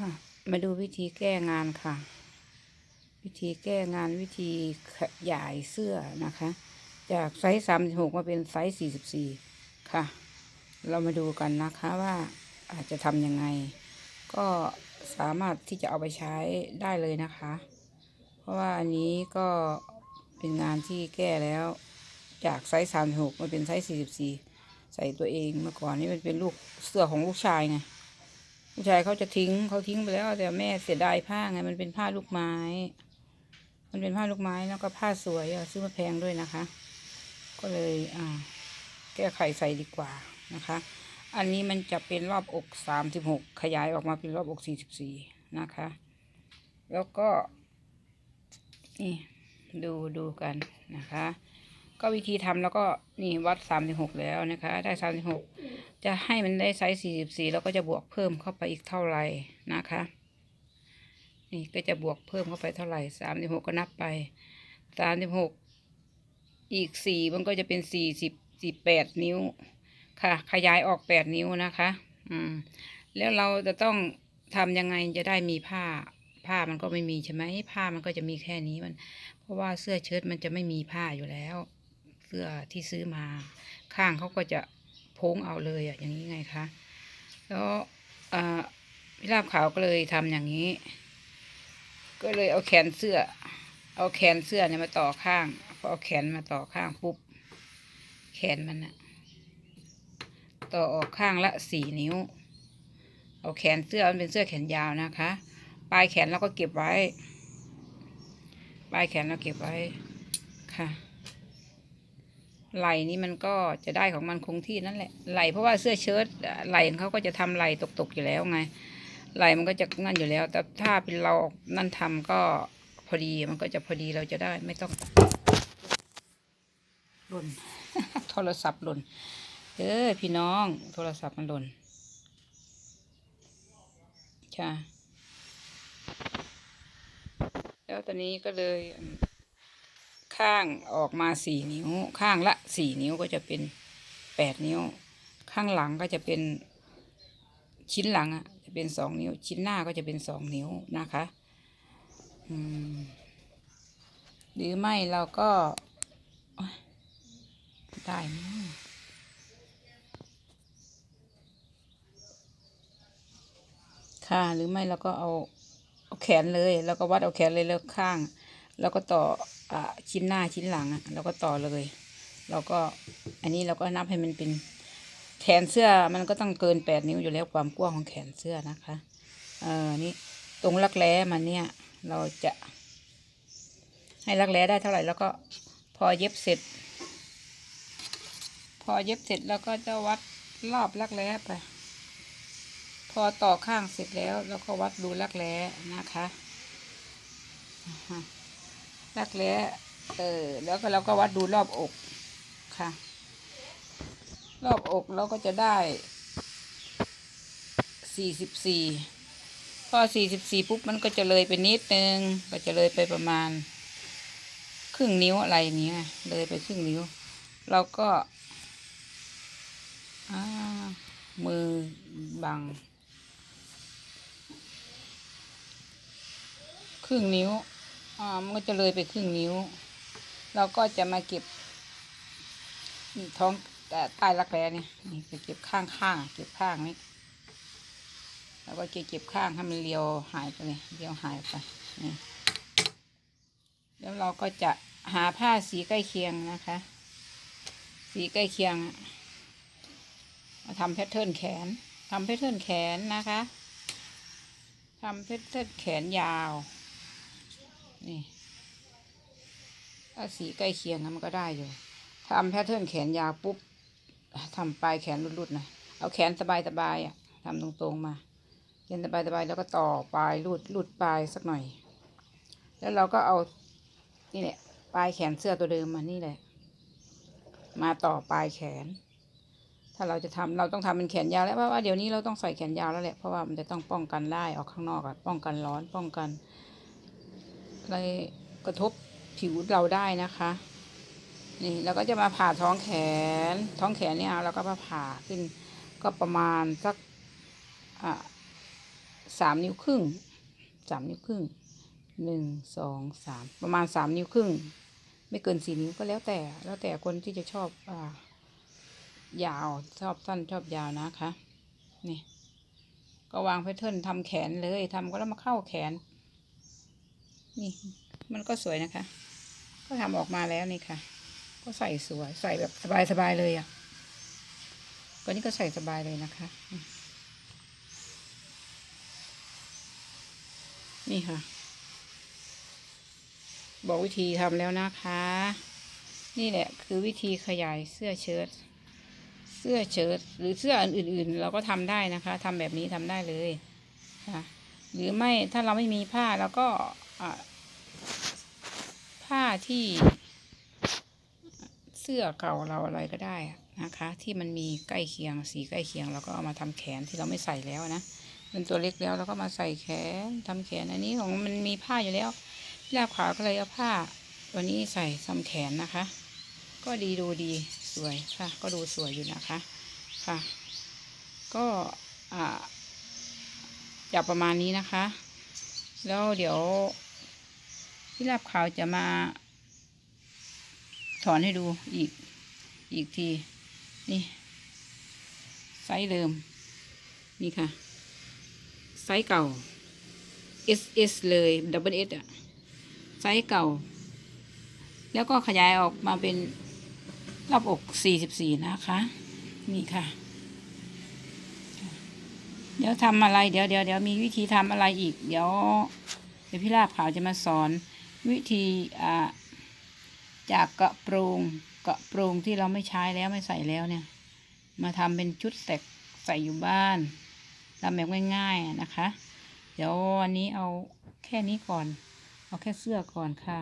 ค่ะ มาดูวิธีแก้งานค่ะ วิธีแก้งานวิธีขยายเสื้อนะคะ จากไซส์สามหกมาเป็นไซส์สี่สิบสี่ค่ะ เรามาดูกันนะคะว่าอาจจะทำยังไง ก็สามารถที่จะเอาไปใช้ได้เลยนะคะ เพราะว่าอันนี้ก็เป็นงานที่แก้แล้ว จากไซส์สามหกมาเป็นไซส์สี่สิบสี่ใส่ตัวเองเมื่อก่อนนี่มันเป็นลูกเสื้อของลูกชายไง ผู้ชายเขาจะทิ้งเขาทิ้งไปแล้ว แต่แม่เสียดายผ้าไงมันเป็นผ้าลูกไม้ มันเป็นผ้าลูกไม้แล้วก็ผ้าสวยอะซื้อมาแพงด้วยนะคะ ก็เลยอ่า แก้ไขใส่ดีกว่านะคะ อันนี้มันจะเป็นรอบอกสามสิบหกขยายออกมาเป็นรอบอกสี่สิบสี่นะคะ แล้วก็ นี่ดูดูกันนะคะ ก็วิธีทำแล้วก็นี่วัดสามสิบหกแล้วนะคะ ได้สามสิบหก จะให้มันได้ไซส์ 44 แล้วก็จะบวกเพิ่มเข้าไปอีกเท่าไหร่นะคะ นี่ก็จะบวกเพิ่มเข้าไปเท่าไหร่ 36 ก็นับไป 36 อีก 4 มันก็จะเป็น 40 48 นิ้ว ค่ะ ขยายออก 8 นิ้วนะคะ อืม แล้วเราจะต้องทำยังไงจะได้มีผ้า ผ้ามันก็ไม่มีใช่ไหม ผ้ามันก็จะมีแค่นี้มัน เพราะว่าเสื้อเชิ้ตมันจะไม่มีผ้าอยู่แล้ว เสื้อที่ซื้อมา ข้างเขาก็จะ โพ้งเอาเลยอะอย่างนี้ไงคะแล้วอ่าพิราบขาวก็เลยทำอย่างนี้ ก็เลยเอาแขนเสื้อ เอาแขนเสื้อเนี่ยมาต่อข้างพอเอาแขนมาต่อข้างปุ๊บแขนมันอะต่อออกข้างละสี่นิ้ว เอาแขนเสื้อมันเป็นเสื้อแขนยาวนะคะ ปลายแขนเราก็เก็บไว้ ปลายแขนเราเก็บไว้ค่ะ ไหล่นี่มันก็จะได้ของมันคงที่นั่นแหละไหล่เพราะว่าเสื้อเชิ้ตไหล่ของเขาก็จะทำไหล่ตกๆอยู่แล้วไงไหล่มันก็จะนั่นอยู่แล้ว แต่ถ้าเป็นเรานั่นทำก็พอดีมันก็จะพอดีเราจะได้ไม่ต้องหล่นโทรศัพท์หล่นเออพี่น้องโทรศัพท์มันหล่นค่แล้วตอนนี้ก็เลยอ ข้างออกมาสี่นิ้ว ข้างละสี่นิ้วก็จะเป็นแปดนิ้ว ข้างหลังก็จะเป็นชิ้นหลังอะจะเป็นสองนิ้ว ชิ้นหน้าก็จะเป็นสองนิ้วนะคะหรือไม่เราก็ ได้มั้งค่ะหรือไม่เราก็เอาเอาแขนเลย แล้วก็วัดเอาแขนเลยแล้วข้าง แล้วก็ต่อ ชิ้นหน้าชิ้นหลังอะแล้วก็ต่อเลย เราก็อันนี้เราก็นับให้มันเป็น แขนเสื้อมันก็ต้องเกินแปดนิ้วอยู่แล้วความกว้างของแขนเสื้อนะคะเออนี่ตรงรักแร้มันเนี่ย เราจะ ให้รักแร้ได้เท่าไหร่แล้วก็พอเย็บเสร็จ พอเย็บเสร็จแล้วก็จะวัดรอบรักแร้ไป พอต่อข้างเสร็จแล้ว แล้วก็วัดดูรักแร้นะคะอ่าฮะ รักแร้เออแล้วก็เราก็วัดดูรอบอกค่ะ รอบอกเราก็จะได้สี่สิบสี่พอสี่สิบสี่ปุ๊บมันก็จะเลยไปนิดนึงก็จะเลยไปประมาณ ครึ่งนิ้วอะไรเงี้ยเลยไปครึ่งนิ้ว เราก็อ่ามือบัง ครึ่งนิ้ว อ่ามันก็จะเลยไปครึ่งนิ้ว เราก็จะมาเก็บท้องเอ่ใต้รักแร้เนี่ยนี่ไปเก็บข้างข้างเก็บข้างนี้แล้วก็เก็บเก็บข้างให้มันเรียวหายไปเลยเรียวหายไปนี่แล้วเราก็จะหาผ้าสีใกล้เคียงนะคะ สีใกล้เคียงมาทำแพทเทิร์นแขนทำแพทเทิร์นแขนนะคะทำแพทเทิร์นแขนยาว นี่ถ้าสีใกล้เคียงนะมันก็ได้อยู่ทำแพทเทิร์นแขนยาวปุ๊บทำปลายแขนรุดๆนะเอาแขนสบายๆอะทำตรงๆมาแขนสบายๆแล้วก็ต่อปลายรูดรูดปลายสักหน่อย แล้วเราก็เอานี่แหละปลายแขนเสื้อตัวเดิมมานี่แหละ มาต่อปลายแขน ถ้าเราจะทำเราต้องทำเป็นแขนยาวแล้วเพราะว่าเดี๋ยวนี้เราต้องใส่แขนยาวแล้วแหละเพราะว่ามันจะต้องป้องกันได้ออกข้างนอกอะป้องกันร้อนป้องกัน อะไรกระทบผิวเราได้นะคะนี่เราก็จะมาผ่าท้องแขน ท้องแขนเนี่ยเราก็มาผ่าขึ้น ก็ประมาณสักอะสามนิ้วครึ่งสามนิ้วครึ่งหนึ่งสองสามประมาณสามนิ้วครึ่ง ไม่เกินสี่นิ้วก็แล้วแต่ แล้วแต่คนที่จะชอบอ่ายาวชอบสั้นชอบยาวนะคะ นี่ ก็วางแพทเทิร์นทำแขนเลยทำก็แล้วมาเข้าแขน นี่มันก็สวยนะคะ ก็ทำออกมาแล้วนี่ค่ะ ก็ใส่สวยใส่แบบสบายๆเลยอะก็นี่ก็ใส่สบายเลยนะคะ นี่ค่ะ บอกวิธีทำแล้วนะคะ นี่แหละคือวิธีขยายเสื้อเชิ้ตเสื้อเชิ้ตหรือเสื้ออื่นๆ เราก็ทำได้นะคะทำแบบนี้ทำได้เลยค่ะหรือไม่ถ้าเราไม่มีผ้าเราก็ ผ้าที่เสื้อเก่าเราอะไรก็ได้นะคะ ที่มันมีใกล้เคียงสีใกล้เคียงเราก็เอามาทำแขนที่เราไม่ใส่แล้วนะเป็นตัวเล็กแล้วเราก็มาใส่แขนทำแขนอันนี้ของมันมีผ้าอยู่แล้วพี่ลาบขาวก็เลยเอาผ้าตัวนี้ใส่ทำแขนนะคะ ก็ดีดูดีสวยค่ะ ก็ดูสวยอยู่นะคะค่ะ ก็อ่าจะประมาณนี้นะคะ แล้วเดี๋ยว พี่ลาบขาวจะมา ถอนให้ดูอีกอีกที นี่ไซส์เดิม นี่ค่ะ ไซส์เก่า S S เลย double S อะไซส์เก่า แล้วก็ขยายออกมาเป็นรอบอก 44 นะคะ นี่ค่ะ เดี๋ยวทำอะไร เดี๋ยวเดี๋ยวเดี๋ยวมีวิธีทำอะไรอีก เดี๋ยว เดี๋ยวพี่ลาบขาวจะมาสอน วิธีจากกระโปรงกระโปรงที่เราไม่ใช้แล้วไม่ใส่แล้วเนี่ย มาทำเป็นชุดแสกใส่อยู่บ้านทำแบบง่ายๆนะคะ เดี๋ยววันนี้เอาแค่นี้ก่อน เอาแค่เสื้อก่อนค่ะ